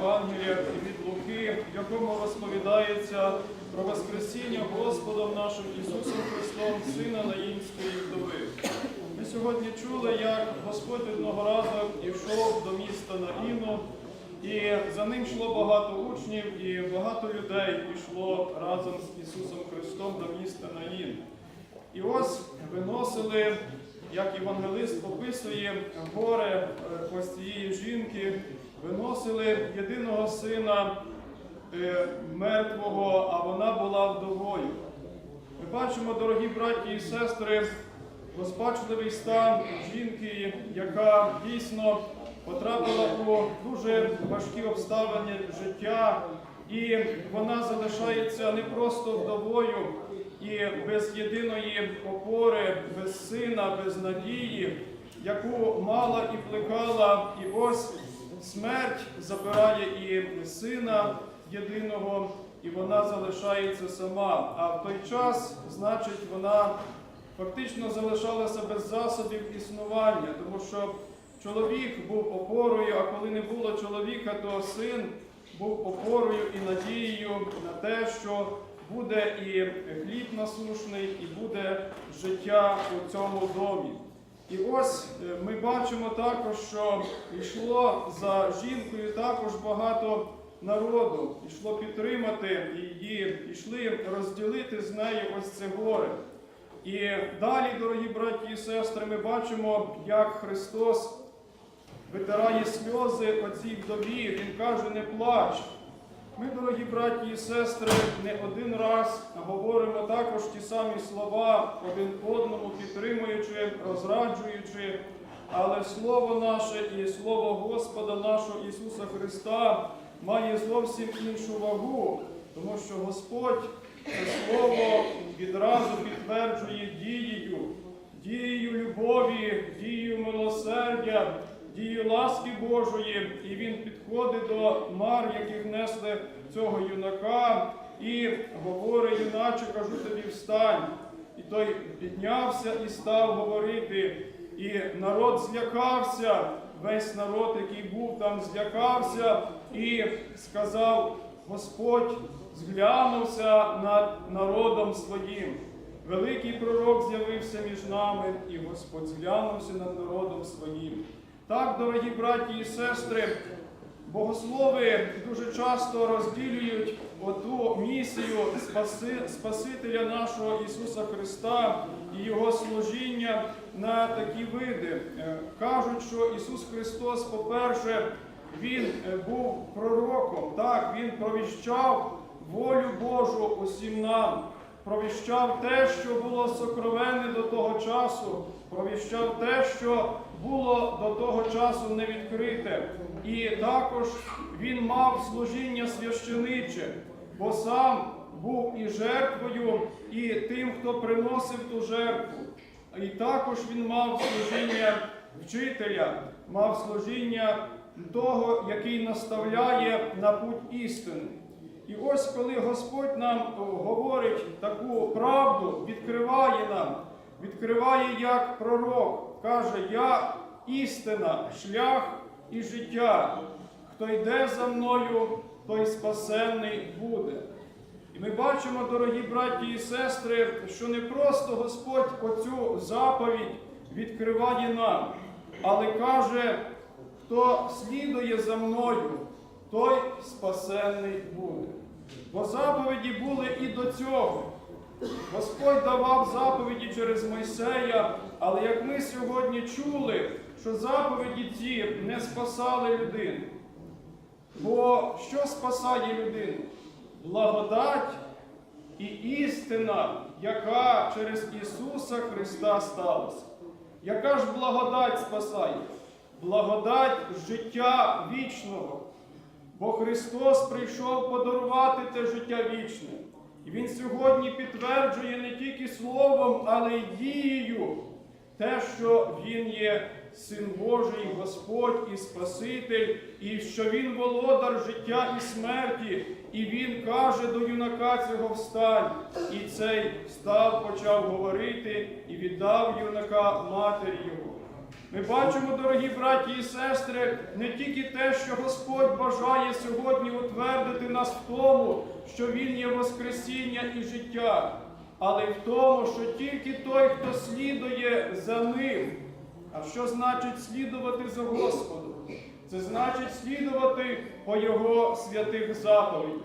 Євангелія від Луки, в якому розповідається про Воскресіння Господом нашим Ісусом Христом, Сина Наїнської вдови. Ми сьогодні чули, як Господь одного разу йшов до міста Наїну, і за ним йшло багато учнів, і багато людей пішло разом з Ісусом Христом до міста Наїн. І ось виносили, як євангелист описує, горе е, ось цієї жінки, виносили єдиного сина е, мертвого, а вона була вдовою. Ми бачимо, дорогі браті і сестри, розпачливий стан жінки, яка дійсно потрапила у дуже важкі обставини життя, і вона залишається не просто вдовою і без єдиної опори, без сина, без надії, яку мала і плекала, і ось смерть забирає і сина єдиного, і вона залишається сама. А в той час, значить, вона фактично залишалася без засобів існування, тому що чоловік був опорою, а коли не було чоловіка, то син був опорою і надією на те, що буде і хліб насушний, і буде життя у цьому домі. І ось е, ми бачимо також, що йшло за жінкою також багато народу, йшло підтримати її, йшли розділити з нею ось це горе. І далі, дорогі браті і сестри, ми бачимо, як Христос витирає сльози оцій вдові. Він каже, не плач. Ми, дорогі браті і сестри, не один раз говоримо також ті самі слова один одному, підтримуючи, розраджуючи, але Слово наше і Слово Господа нашого Ісуса Христа має зовсім іншу вагу, тому що Господь це Слово відразу підтверджує дією, дією любові, дією милосердя, дією ласки Божої, і він підходить до мар, яких несли цього юнака, і говорить, юначе, кажу тобі, встань. І той піднявся і став говорити. І народ злякався, весь народ, який був там, злякався і сказав: Господь зглянувся над народом своїм. Великий пророк з'явився між нами, і Господь зглянувся над народом своїм. Так, дорогі браті і сестри, богослови дуже часто розділюють оту місію Спаси, Спасителя нашого Ісуса Христа і Його служіння на такі види. Е, Кажуть, що Ісус Христос, по-перше, Він е, був пророком, так, Він провіщав волю Божу усім нам. Провіщав те, що було сокровенне до того часу, провіщав те, що було до того часу не відкрите. І також він мав служіння священиче, бо сам був і жертвою, і тим, хто приносив ту жертву. І також він мав служіння вчителя, мав служіння того, який наставляє на путь істини. І ось коли Господь нам говорить таку правду, відкриває нам, відкриває як пророк, каже, я істина, шлях і життя. Хто йде за мною, той спасенний буде. І ми бачимо, дорогі браті і сестри, що не просто Господь оцю заповідь відкриває нам, але каже, хто слідує за мною, той спасенний буде. Бо заповіді були і до цього. Господь давав заповіді через Мойсея, але як ми сьогодні чули, що заповіді ці не спасали людину. Бо що спасає людину? Благодать і істина, яка через Ісуса Христа сталася. Яка ж благодать спасає? Благодать життя вічного. Бо Христос прийшов подарувати те життя вічне. І Він сьогодні підтверджує не тільки словом, але й дією те, що Він є Син Божий, Господь і Спаситель, і що Він володар життя і смерті, і Він каже до юнака цього встань. І цей встав, почав говорити і віддав юнака матері його. Ми бачимо, дорогі браті і сестри, не тільки те, що Господь бажає сьогодні утвердити нас в тому, що Він є Воскресіння і життя, але й в тому, що тільки той, хто слідує за ним. А що значить слідувати за Господом? Це значить слідувати по Його святих заповідях.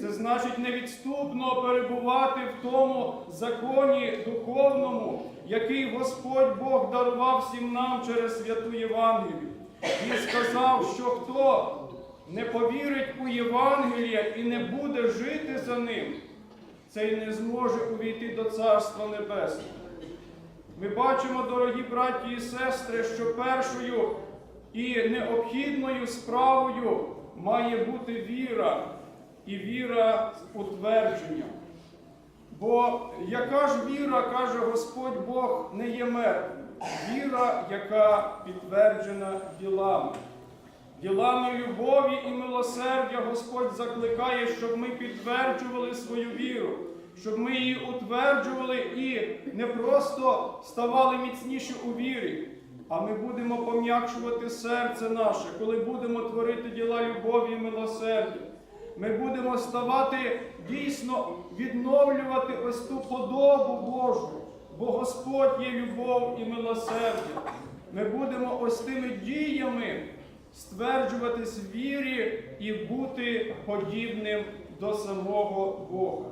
Це значить невідступно перебувати в тому законі духовному, який Господь Бог дарував всім нам через святу Євангелію. Він сказав, що хто не повірить у Євангелія і не буде жити за ним, цей не зможе увійти до Царства Небесного. Ми бачимо, дорогі браті і сестри, що першою і необхідною справою має бути віра і віра з утвердженням. Бо яка ж віра, каже Господь Бог, не є мертвою? Віра, яка підтверджена ділами. Ділами любові і милосердя Господь закликає, щоб ми підтверджували свою віру, щоб ми її утверджували і не просто ставали міцніші у вірі, а ми будемо пом'якшувати серце наше, коли будемо творити діла любові і милосердя. Ми будемо ставати дійсно відновлювати ось ту подобу Божу, бо Господь є любов і милосердя. Ми будемо ось тими діями стверджуватись в вірі і бути подібним до самого Бога.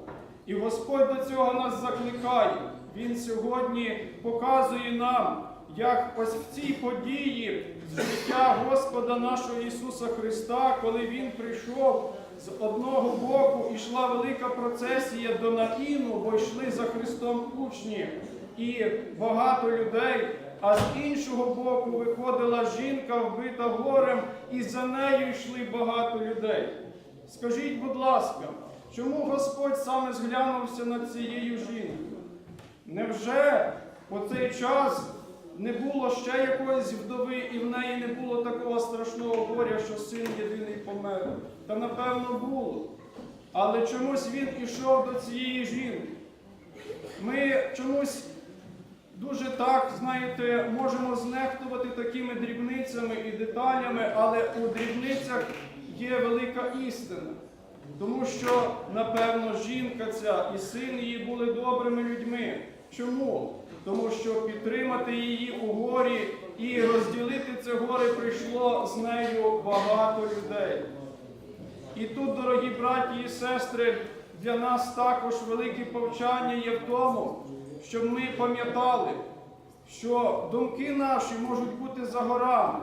І Господь до цього нас закликає. Він сьогодні показує нам, як ось в цій події життя Господа нашого Ісуса Христа, коли Він прийшов з одного боку, йшла велика процесія до Наїну, бо йшли за Христом учні і багато людей. А з іншого боку виходила жінка, вбита горем, і за нею йшли багато людей. Скажіть, будь ласка, чому Господь саме зглянувся над цією жінкою? Невже у цей час не було ще якоїсь вдови, і в неї не було такого страшного горя, що син єдиний помер? Та напевно було. Але чомусь він ішов до цієї жінки. Ми чомусь дуже так, знаєте, можемо знехтувати такими дрібницями і деталями, але у дрібницях є велика істина. Тому що, напевно, жінка ця і син її були добрими людьми. Чому? Тому що підтримати її у горі і розділити це горе прийшло з нею багато людей. І тут, дорогі браті і сестри, для нас також велике повчання є в тому, щоб ми пам'ятали, що думки наші можуть бути за горами,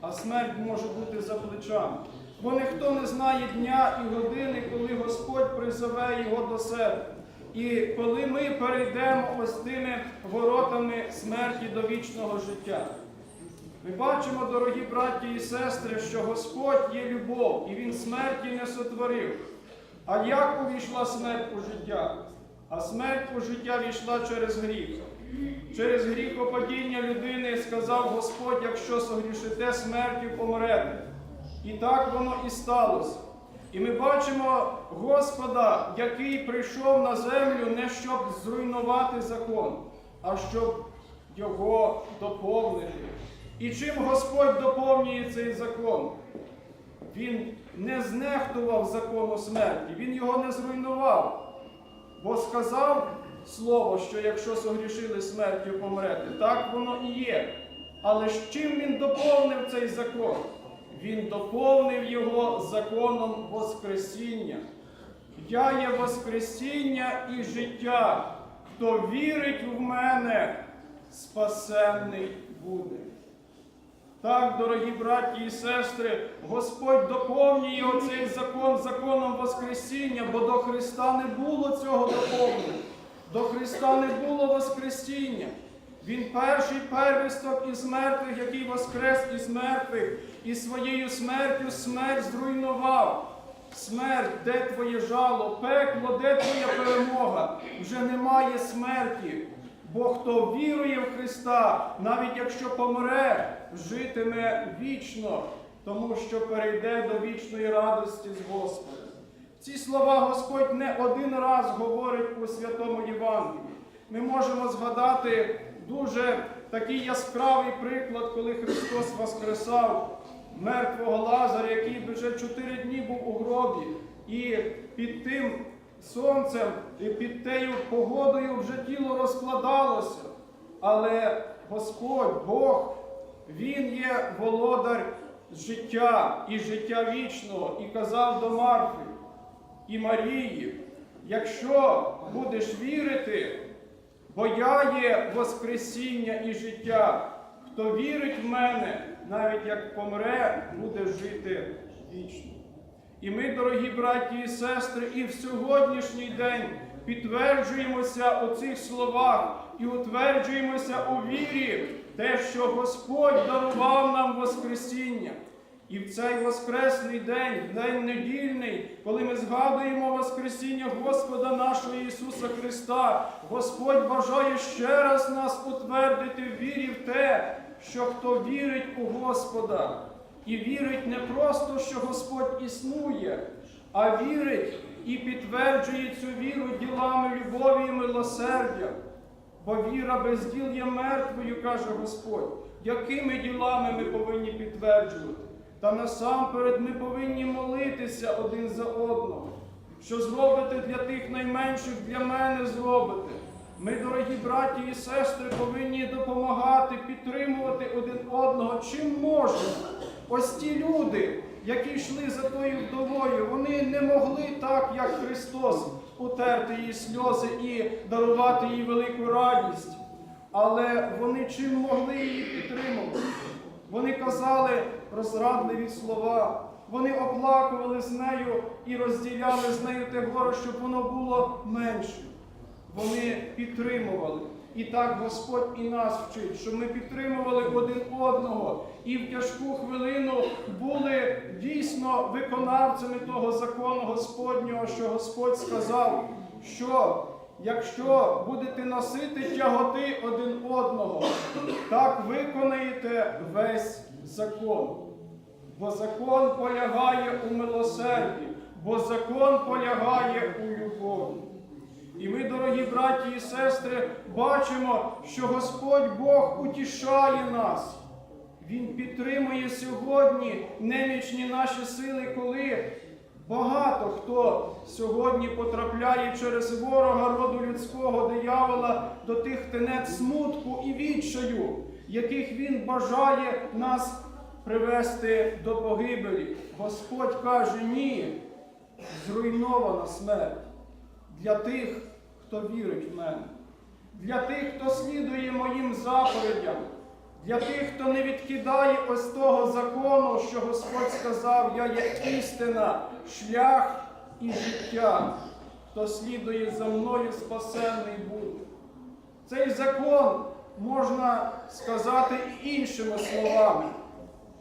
а смерть може бути за плечами. Бо ніхто не знає дня і години, коли Господь призове його до себе. І коли ми перейдемо ось тими воротами смерті до вічного життя. Ми бачимо, дорогі браті і сестри, що Господь є любов, і Він смерті не сотворив. А як увійшла смерть у життя? А смерть у життя війшла через гріх. Через гріхопадіння людини сказав Господь, якщо согрішите смертю, помрете. І так воно і сталося. І ми бачимо Господа, який прийшов на землю не щоб зруйнувати закон, а щоб його доповнити. І чим Господь доповнює цей закон? Він не знехтував закону смерті, він його не зруйнував. Бо сказав слово, що якщо согрішили смертю, помрете, так воно і є. Але з чим він доповнив цей закон? Він доповнив його законом Воскресіння. Я є Воскресіння і життя. Хто вірить в мене, спасенний буде. Так, дорогі браті і сестри, Господь доповнює оцей закон законом Воскресіння, бо до Христа не було цього доповнення. До Христа не було Воскресіння. Він перший первісток із мертвих, який воскрес із мертвих, і своєю смертю смерть зруйнував. Смерть, де твоє жало, пекло, де твоя перемога? Вже немає смерті. Бо хто вірує в Христа, навіть якщо помре, житиме вічно, тому що перейде до вічної радості з Господом. Ці слова Господь не один раз говорить у святому Євангелії. Ми можемо згадати дуже такий яскравий приклад, коли Христос воскресав мертвого Лазаря, який вже чотири дні був у гробі, і під тим сонцем, і під тею погодою вже тіло розкладалося. Але Господь, Бог, Він є володар життя і життя вічного, і казав до Марфи і Марії, якщо будеш вірити, бо я є Воскресіння і життя, хто вірить в мене, навіть як помре, буде жити вічно. І ми, дорогі браті і сестри, і в сьогоднішній день підтверджуємося у цих словах і утверджуємося у вірі, те, що Господь дарував нам Воскресіння. І в цей Воскресний день, день недільний, коли ми згадуємо Воскресіння Господа нашого Ісуса Христа, Господь бажає ще раз нас утвердити в вірі в те, що хто вірить у Господа, і вірить не просто, що Господь існує, а вірить і підтверджує цю віру ділами любові і милосердя. Бо віра без діл є мертвою, каже Господь. Якими ділами ми повинні підтверджувати? Та насамперед ми повинні молитися один за одного. Що зробите для тих найменших, для мене зробите. Ми, дорогі браті і сестри, повинні допомагати, підтримувати один одного, чим можемо. Ось ті люди, які йшли за тою вдовою, вони не могли так, як Христос, утерти її сльози і дарувати їй велику радість. Але вони чим могли її підтримувати? Вони казали розрадливі слова, вони оплакували з нею і розділяли з нею те горе, щоб воно було менше. Вони підтримували. І так Господь і нас вчить, щоб ми підтримували один одного і в тяжку хвилину були дійсно виконавцями того закону Господнього, що Господь сказав, що якщо будете носити тяготи один одного, так виконаєте весь закон. Бо закон полягає у милосерді, бо закон полягає у любові. І ми, дорогі браті і сестри, бачимо, що Господь Бог утішає нас. Він підтримує сьогодні немічні наші сили, коли багато хто сьогодні потрапляє через ворога роду людського диявола до тих тенет смутку і відчаю, яких він бажає нас привести до погибелі. Господь каже, ні, зруйнована смерть для тих, хто вірить в мене, для тих, хто слідує моїм заповідям, для тих, хто не відкидає ось того закону, що Господь сказав, я є істина, шлях і життя, хто слідує за мною, спасенний буде. Цей закон можна сказати і іншими словами.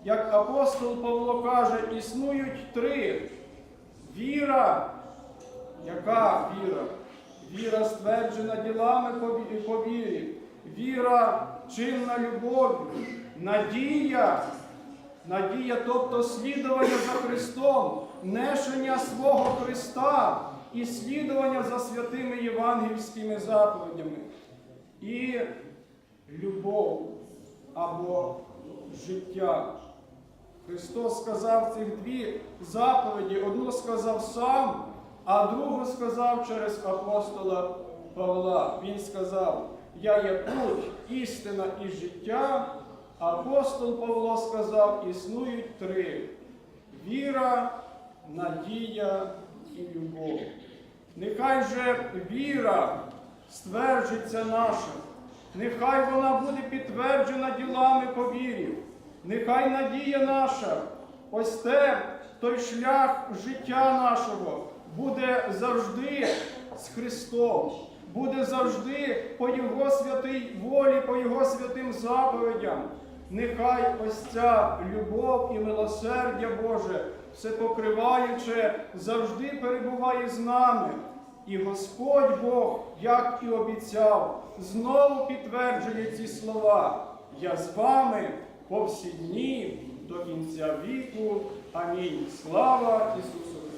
Як апостол Павло каже, існують три. Віра, яка віра? Віра стверджена ділами по вірі, віра чинна любов'ю, надія, надія, тобто слідування за Христом, нешення свого Христа і слідування за святими євангельськими заповідями. І любов або життя. Христос сказав цих дві заповіді. Одну сказав сам, а другу сказав через апостола Павла. Він сказав, я є путь, істина і життя. Апостол Павло сказав, існують три: віра, надія і любов. Нехай же віра стверджиться наша, нехай вона буде підтверджена ділами по вірі. Нехай надія наша, ось те, той шлях життя нашого буде завжди з Христом, буде завжди по Його святій волі, по Його святим заповідям. Нехай ось ця любов і милосердя Боже, все покриваюче, завжди перебуває з нами. І Господь Бог, як і обіцяв, знову підтверджує ці слова. Я з вами по всі дні до кінця віку. Амінь. Слава Ісусу